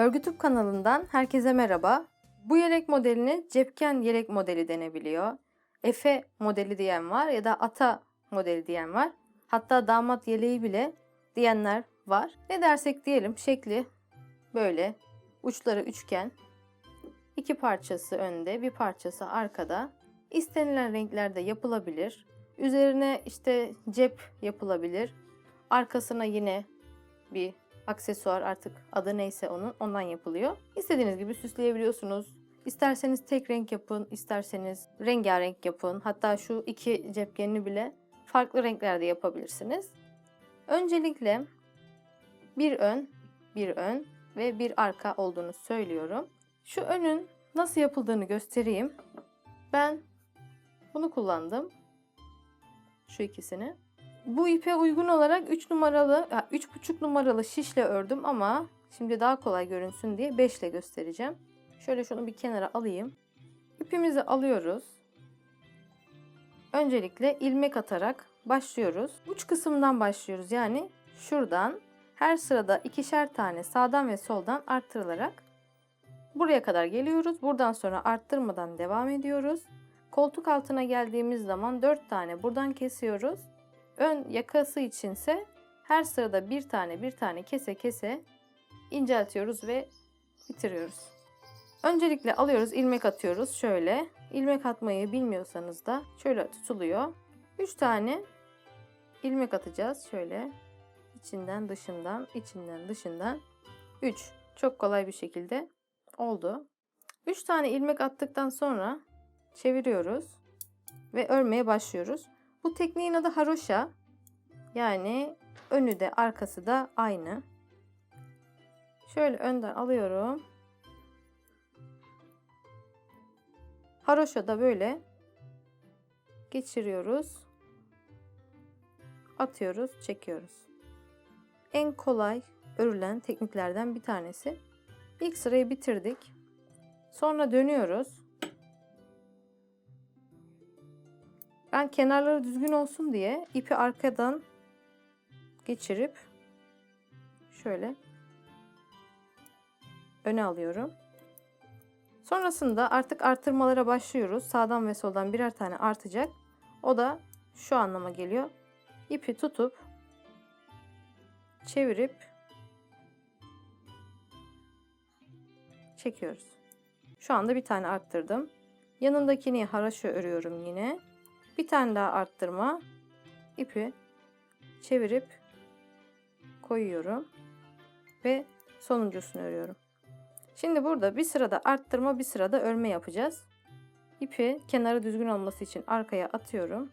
Örgütüp kanalından herkese merhaba. Bu yelek modelini cepken yelek modeli denebiliyor. Efe modeli diyen var ya da ata modeli diyen var. Hatta damat yeleği bile diyenler var. Ne dersek diyelim şekli böyle uçları üçgen. iki parçası önde, bir parçası arkada. İstenilen renklerde yapılabilir. Üzerine işte cep yapılabilir. Arkasına yine bir aksesuar artık adı neyse onun ondan yapılıyor. İstediğiniz gibi süsleyebiliyorsunuz. İsterseniz tek renk yapın, isterseniz rengarenk yapın. Hatta şu iki cepkenini bile farklı renklerde yapabilirsiniz. Öncelikle bir ön, bir ön ve bir arka olduğunu söylüyorum. Şu önün nasıl yapıldığını göstereyim. Ben bunu kullandım. Şu ikisini. Bu ipe uygun olarak 3 numaralı, 3,5 numaralı şişle ördüm ama şimdi daha kolay görünsün diye 5 ile göstereceğim. Şöyle şunu bir kenara alayım. İpimizi alıyoruz. Öncelikle ilmek atarak başlıyoruz. Uç kısımdan başlıyoruz. Yani şuradan her sırada ikişer tane sağdan ve soldan arttırılarak buraya kadar geliyoruz. Buradan sonra arttırmadan devam ediyoruz. Koltuk altına geldiğimiz zaman 4 tane buradan kesiyoruz. Ön yakası içinse her sırada bir tane bir tane kese kese inceltiyoruz ve bitiriyoruz. Öncelikle alıyoruz, ilmek atıyoruz şöyle. İlmek atmayı bilmiyorsanız da şöyle tutuluyor. 3 tane ilmek atacağız şöyle. içinden dışından, içinden dışından. 3. Çok kolay bir şekilde oldu. 3 tane ilmek attıktan sonra çeviriyoruz ve örmeye başlıyoruz. Bu tekniğin adı haroşa. Yani önü de arkası da aynı. Şöyle önden alıyorum. Haroşa da böyle geçiriyoruz. Atıyoruz, çekiyoruz. En kolay örülen tekniklerden bir tanesi. İlk sırayı bitirdik. Sonra dönüyoruz. Ben kenarları düzgün olsun diye ipi arkadan geçirip şöyle öne alıyorum. Sonrasında artık artırmalara başlıyoruz. Sağdan ve soldan birer tane artacak. O da şu anlama geliyor. İpi tutup çevirip çekiyoruz. Şu anda bir tane arttırdım. Yanındakini haraşo örüyorum yine. Bir tane daha arttırma. ipi çevirip koyuyorum ve sonuncusunu örüyorum. Şimdi burada bir sırada arttırma bir sırada örme yapacağız. İpi kenarı düzgün olması için arkaya atıyorum.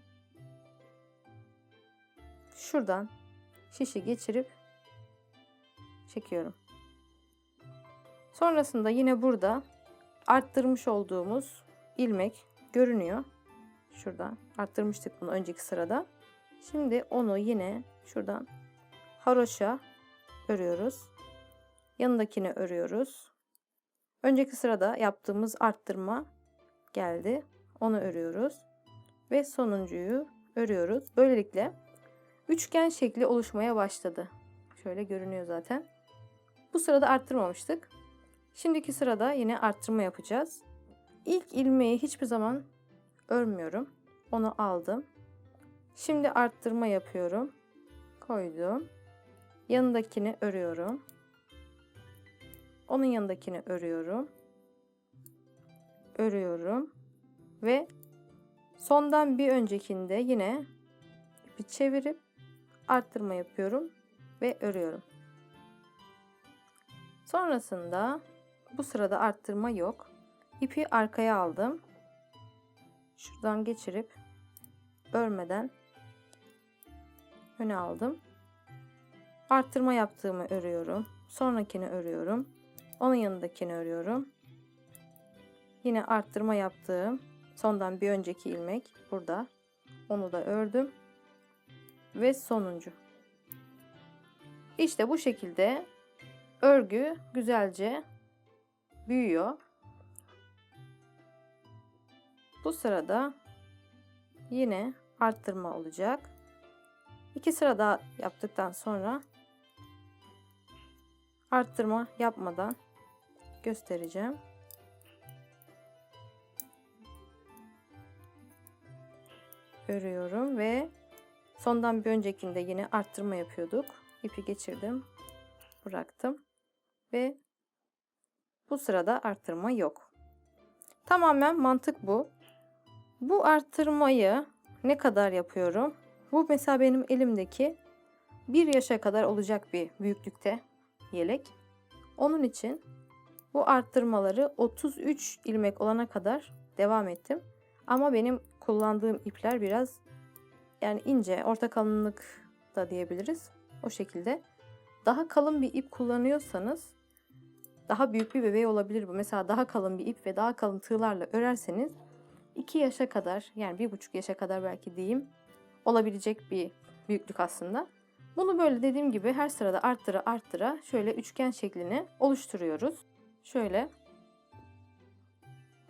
Şuradan şişi geçirip çekiyorum. Sonrasında yine burada arttırmış olduğumuz ilmek görünüyor. Şuradan arttırmıştık bunu önceki sırada. Şimdi onu yine şuradan haroşa örüyoruz. Yanındakini örüyoruz. Önceki sırada yaptığımız arttırma geldi. Onu örüyoruz. Ve sonuncuyu örüyoruz. Böylelikle üçgen şekli oluşmaya başladı. Şöyle görünüyor zaten. Bu sırada arttırmamıştık. Şimdiki sırada yine arttırma yapacağız. İlk ilmeği hiçbir zaman örmüyorum. Onu aldım. Şimdi arttırma yapıyorum. Koydum. Yanındakini örüyorum. Onun yanındakini örüyorum. Örüyorum. Ve sondan bir öncekinde yine bir çevirip arttırma yapıyorum ve örüyorum. Sonrasında bu sırada arttırma yok. İpi arkaya aldım. Şuradan geçirip örmeden öne aldım. Arttırma yaptığımı örüyorum. Sonrakini örüyorum. Onun yanındakini örüyorum. Yine arttırma yaptığım sondan bir önceki ilmek burada. Onu da ördüm. Ve sonuncu. İşte bu şekilde örgü güzelce büyüyor. Bu sırada yine arttırma olacak. İki sıra daha yaptıktan sonra arttırma yapmadan göstereceğim. Örüyorum ve sondan bir öncekinde yine arttırma yapıyorduk. İpi geçirdim. Bıraktım. Ve bu sırada arttırma yok. Tamamen mantık bu. Bu arttırmayı ne kadar yapıyorum? Bu mesela benim elimdeki bir yaşa kadar olacak bir büyüklükte yelek. Onun için bu arttırmaları 33 ilmek olana kadar devam ettim. Ama benim kullandığım ipler biraz yani ince, orta kalınlık da diyebiliriz. O şekilde. Daha kalın bir ip kullanıyorsanız daha büyük bir bebeği olabilir bu. Mesela daha kalın bir ip ve daha kalın tığlarla örerseniz 2 yaşa kadar yani 1,5 yaşa kadar belki diyeyim olabilecek bir büyüklük aslında. Bunu böyle dediğim gibi her sırada arttıra arttıra şöyle üçgen şeklini oluşturuyoruz. Şöyle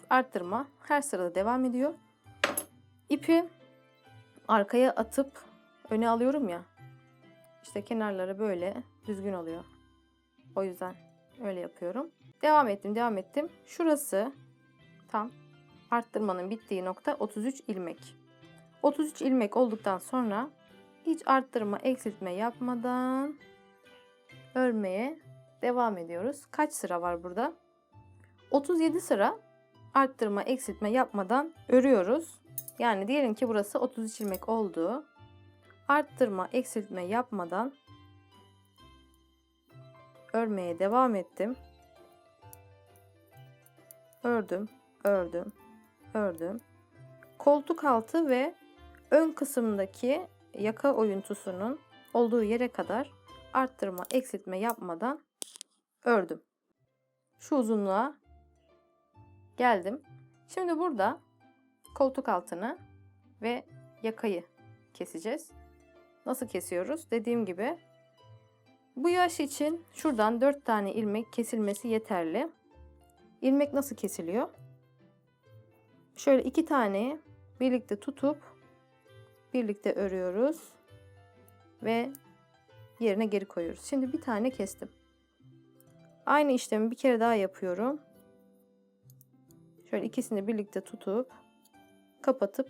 arttırma her sırada devam ediyor. İpi arkaya atıp öne alıyorum ya. İşte kenarları böyle düzgün oluyor. O yüzden öyle yapıyorum. Devam ettim, devam ettim. Şurası tam arttırmanın bittiği nokta 33 ilmek. 33 ilmek olduktan sonra hiç arttırma, eksiltme yapmadan örmeye devam ediyoruz. Kaç sıra var burada? 37 sıra arttırma, eksiltme yapmadan örüyoruz. Yani diyelim ki burası 33 ilmek oldu. Arttırma, eksiltme yapmadan örmeye devam ettim. Ördüm, ördüm, ördüm. Koltuk altı ve ön kısımdaki yaka oyuntusunun olduğu yere kadar arttırma, eksiltme yapmadan ördüm. Şu uzunluğa geldim. Şimdi burada koltuk altını ve yakayı keseceğiz. Nasıl kesiyoruz? Dediğim gibi bu yaş için şuradan 4 tane ilmek kesilmesi yeterli. İlmek nasıl kesiliyor? Şöyle iki tane birlikte tutup birlikte örüyoruz ve yerine geri koyuyoruz. Şimdi bir tane kestim. Aynı işlemi bir kere daha yapıyorum. Şöyle ikisini birlikte tutup kapatıp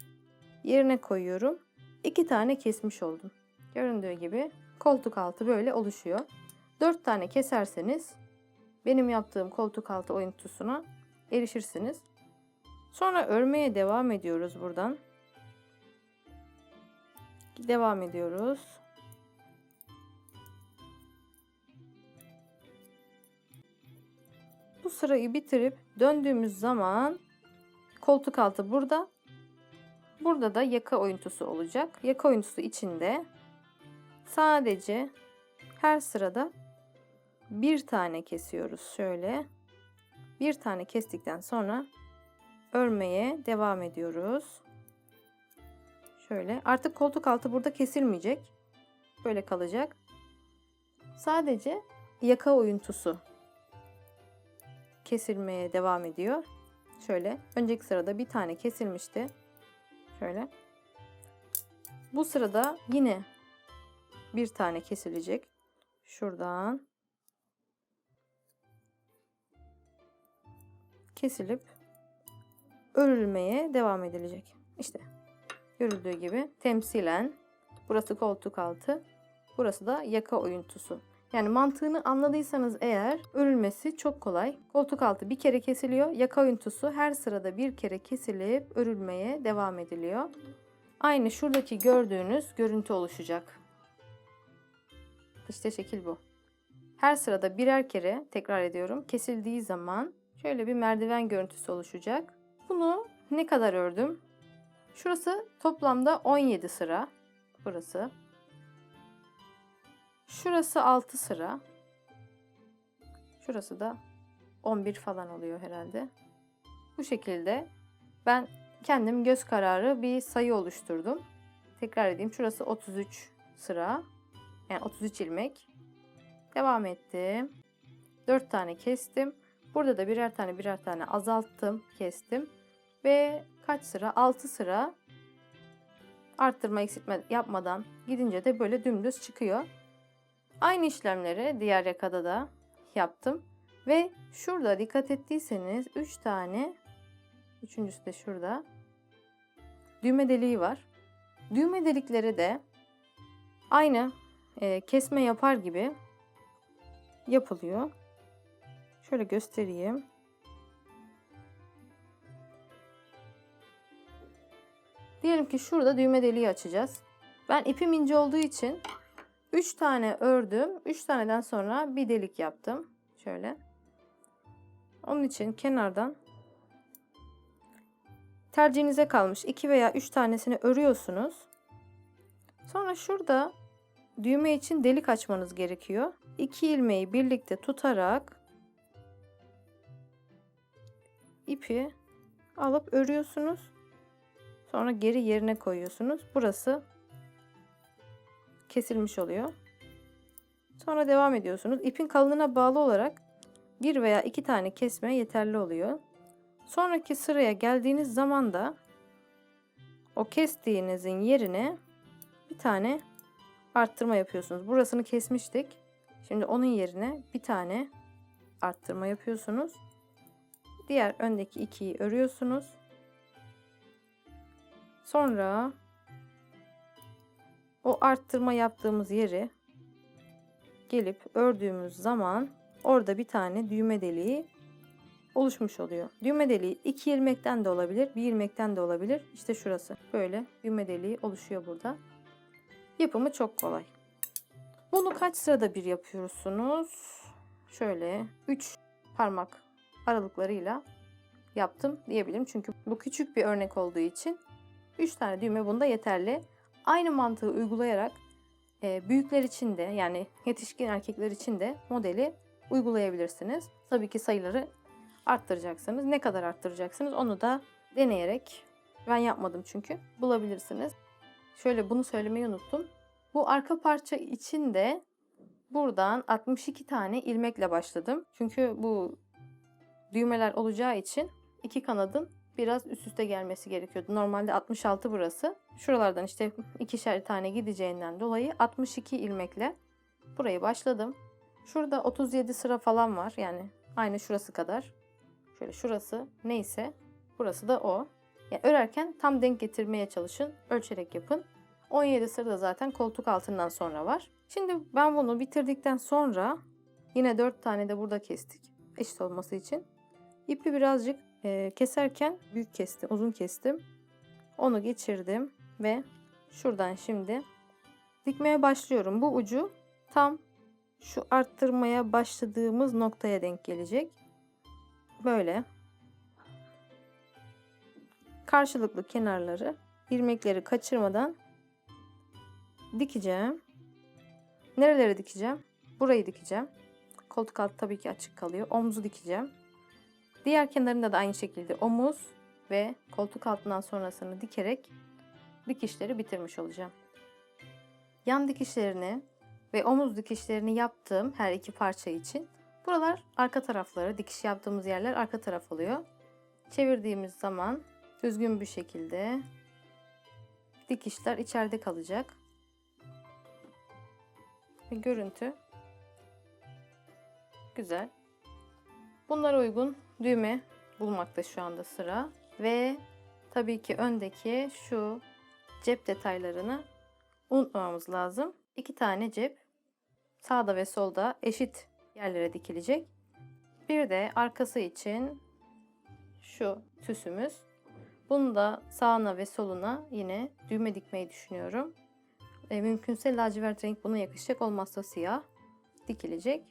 yerine koyuyorum. İki tane kesmiş oldum. Göründüğü gibi koltuk altı böyle oluşuyor. Dört tane keserseniz benim yaptığım koltuk altı oyuntusuna erişirsiniz. Sonra örmeye devam ediyoruz buradan. Devam ediyoruz. Bu sırayı bitirip döndüğümüz zaman koltuk altı burada. Burada da yaka oyuntusu olacak. Yaka oyuntusu içinde sadece her sırada bir tane kesiyoruz şöyle. Bir tane kestikten sonra örmeye devam ediyoruz. Şöyle. Artık koltuk altı burada kesilmeyecek. Böyle kalacak. Sadece yaka oyuntusu kesilmeye devam ediyor. Şöyle. Önceki sırada bir tane kesilmişti. Şöyle. Bu sırada yine bir tane kesilecek. Şuradan kesilip örülmeye devam edilecek. İşte görüldüğü gibi temsilen burası koltuk altı, burası da yaka oyuntusu. Yani mantığını anladıysanız eğer örülmesi çok kolay. Koltuk altı bir kere kesiliyor. Yaka oyuntusu her sırada bir kere kesilip örülmeye devam ediliyor. Aynı şuradaki gördüğünüz görüntü oluşacak. İşte şekil bu. Her sırada birer kere tekrar ediyorum. Kesildiği zaman şöyle bir merdiven görüntüsü oluşacak. Bunu ne kadar ördüm? Şurası toplamda 17 sıra. Burası. Şurası 6 sıra. Şurası da 11 falan oluyor herhalde. Bu şekilde ben kendim göz kararı bir sayı oluşturdum. Tekrar edeyim. Şurası 33 sıra. Yani 33 ilmek. Devam ettim. 4 tane kestim. Burada da birer tane birer tane azalttım, kestim. Ve kaç sıra? 6 sıra arttırma eksiltme yapmadan gidince de böyle dümdüz çıkıyor. Aynı işlemleri diğer yakada da yaptım. Ve şurada dikkat ettiyseniz 3 tane üçüncüsü de şurada düğme deliği var. Düğme delikleri de aynı e, kesme yapar gibi yapılıyor. Şöyle göstereyim. Diyelim ki şurada düğme deliği açacağız. Ben ipim ince olduğu için 3 tane ördüm. 3 taneden sonra bir delik yaptım. Şöyle. Onun için kenardan tercihinize kalmış 2 veya 3 tanesini örüyorsunuz. Sonra şurada düğme için delik açmanız gerekiyor. 2 ilmeği birlikte tutarak ipi alıp örüyorsunuz. Sonra geri yerine koyuyorsunuz. Burası kesilmiş oluyor. Sonra devam ediyorsunuz. İpin kalınlığına bağlı olarak bir veya iki tane kesme yeterli oluyor. Sonraki sıraya geldiğiniz zaman da o kestiğinizin yerine bir tane arttırma yapıyorsunuz. Burasını kesmiştik. Şimdi onun yerine bir tane arttırma yapıyorsunuz. Diğer öndeki ikiyi örüyorsunuz. Sonra o arttırma yaptığımız yeri gelip ördüğümüz zaman orada bir tane düğme deliği oluşmuş oluyor. Düğme deliği iki ilmekten de olabilir, bir ilmekten de olabilir. İşte şurası. Böyle düğme deliği oluşuyor burada. Yapımı çok kolay. Bunu kaç sırada bir yapıyorsunuz? Şöyle 3 parmak aralıklarıyla yaptım diyebilirim. Çünkü bu küçük bir örnek olduğu için 3 tane düğme bunda yeterli. Aynı mantığı uygulayarak e, büyükler için de yani yetişkin erkekler için de modeli uygulayabilirsiniz. Tabii ki sayıları arttıracaksınız. Ne kadar arttıracaksınız onu da deneyerek ben yapmadım çünkü bulabilirsiniz. Şöyle bunu söylemeyi unuttum. Bu arka parça için de buradan 62 tane ilmekle başladım. Çünkü bu düğmeler olacağı için iki kanadın biraz üst üste gelmesi gerekiyordu. Normalde 66 burası. Şuralardan işte ikişer tane gideceğinden dolayı 62 ilmekle burayı başladım. Şurada 37 sıra falan var. Yani aynı şurası kadar. Şöyle şurası neyse burası da o. Yani örerken tam denk getirmeye çalışın. Ölçerek yapın. 17 sıra da zaten koltuk altından sonra var. Şimdi ben bunu bitirdikten sonra yine 4 tane de burada kestik. Eşit olması için. İpi birazcık e, keserken büyük kestim, uzun kestim. Onu geçirdim ve şuradan şimdi dikmeye başlıyorum. Bu ucu tam şu arttırmaya başladığımız noktaya denk gelecek. Böyle. Karşılıklı kenarları ilmekleri kaçırmadan dikeceğim. Nerelere dikeceğim? Burayı dikeceğim. Koltuk altı tabii ki açık kalıyor. Omzu dikeceğim. Diğer kenarında da aynı şekilde omuz ve koltuk altından sonrasını dikerek dikişleri bitirmiş olacağım. Yan dikişlerini ve omuz dikişlerini yaptığım her iki parça için buralar arka tarafları, dikiş yaptığımız yerler arka taraf oluyor. Çevirdiğimiz zaman düzgün bir şekilde dikişler içeride kalacak. Ve görüntü güzel. Bunlara uygun düğme bulmakta şu anda sıra. Ve tabii ki öndeki şu cep detaylarını unutmamamız lazım. İki tane cep sağda ve solda eşit yerlere dikilecek. Bir de arkası için şu süsümüz. Bunu da sağına ve soluna yine düğme dikmeyi düşünüyorum. E, mümkünse lacivert renk buna yakışacak olmazsa siyah dikilecek.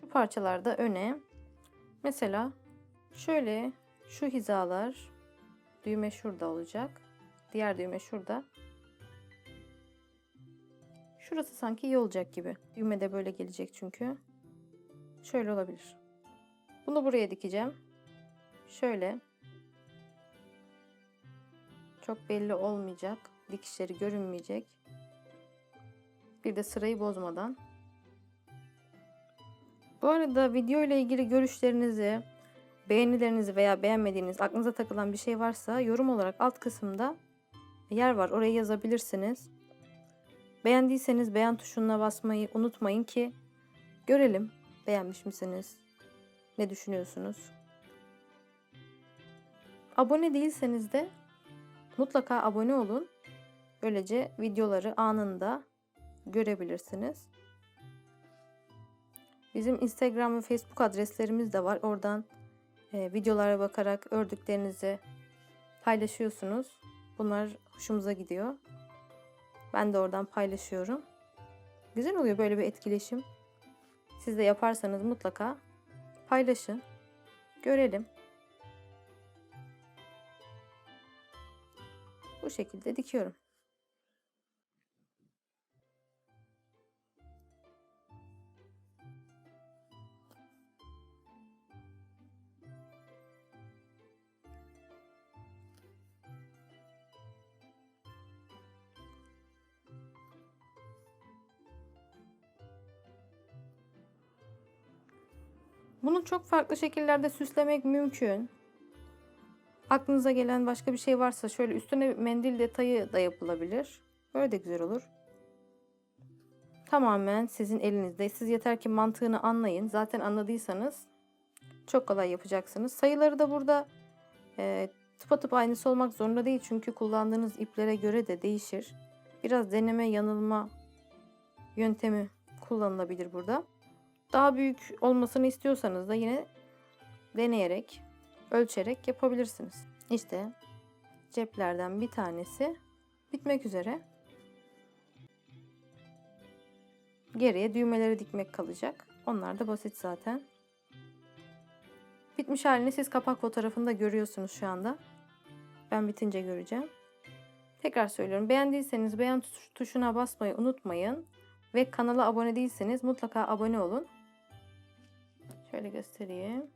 Şu parçalarda öne mesela şöyle şu hizalar düğme şurada olacak. Diğer düğme şurada. Şurası sanki iyi olacak gibi. Düğme de böyle gelecek çünkü. Şöyle olabilir. Bunu buraya dikeceğim. Şöyle. Çok belli olmayacak. Dikişleri görünmeyecek. Bir de sırayı bozmadan. Bu arada video ile ilgili görüşlerinizi, beğenilerinizi veya beğenmediğiniz, aklınıza takılan bir şey varsa yorum olarak alt kısımda yer var. Oraya yazabilirsiniz. Beğendiyseniz beğen tuşuna basmayı unutmayın ki görelim. Beğenmiş misiniz? Ne düşünüyorsunuz? Abone değilseniz de mutlaka abone olun. Böylece videoları anında görebilirsiniz. Bizim Instagram ve Facebook adreslerimiz de var. Oradan e, videolara bakarak ördüklerinizi paylaşıyorsunuz. Bunlar hoşumuza gidiyor. Ben de oradan paylaşıyorum. Güzel oluyor böyle bir etkileşim. Siz de yaparsanız mutlaka paylaşın. Görelim. Bu şekilde dikiyorum. Bunu çok farklı şekillerde süslemek mümkün. Aklınıza gelen başka bir şey varsa şöyle üstüne mendil detayı da yapılabilir. Böyle de güzel olur. Tamamen sizin elinizde. Siz yeter ki mantığını anlayın. Zaten anladıysanız çok kolay yapacaksınız. Sayıları da burada e, tıpatıp aynısı olmak zorunda değil. Çünkü kullandığınız iplere göre de değişir. Biraz deneme yanılma yöntemi kullanılabilir burada. Daha büyük olmasını istiyorsanız da yine deneyerek, ölçerek yapabilirsiniz. İşte ceplerden bir tanesi bitmek üzere. Geriye düğmeleri dikmek kalacak. Onlar da basit zaten. Bitmiş halini siz kapak fotoğrafında görüyorsunuz şu anda. Ben bitince göreceğim. Tekrar söylüyorum. Beğendiyseniz beğen tuş- tuşuna basmayı unutmayın. Ve kanala abone değilseniz mutlaka abone olun. Şöyle göstereyim.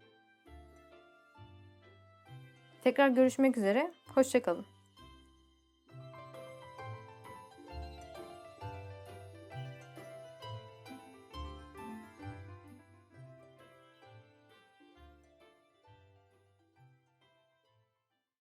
Tekrar görüşmek üzere. Hoşçakalın.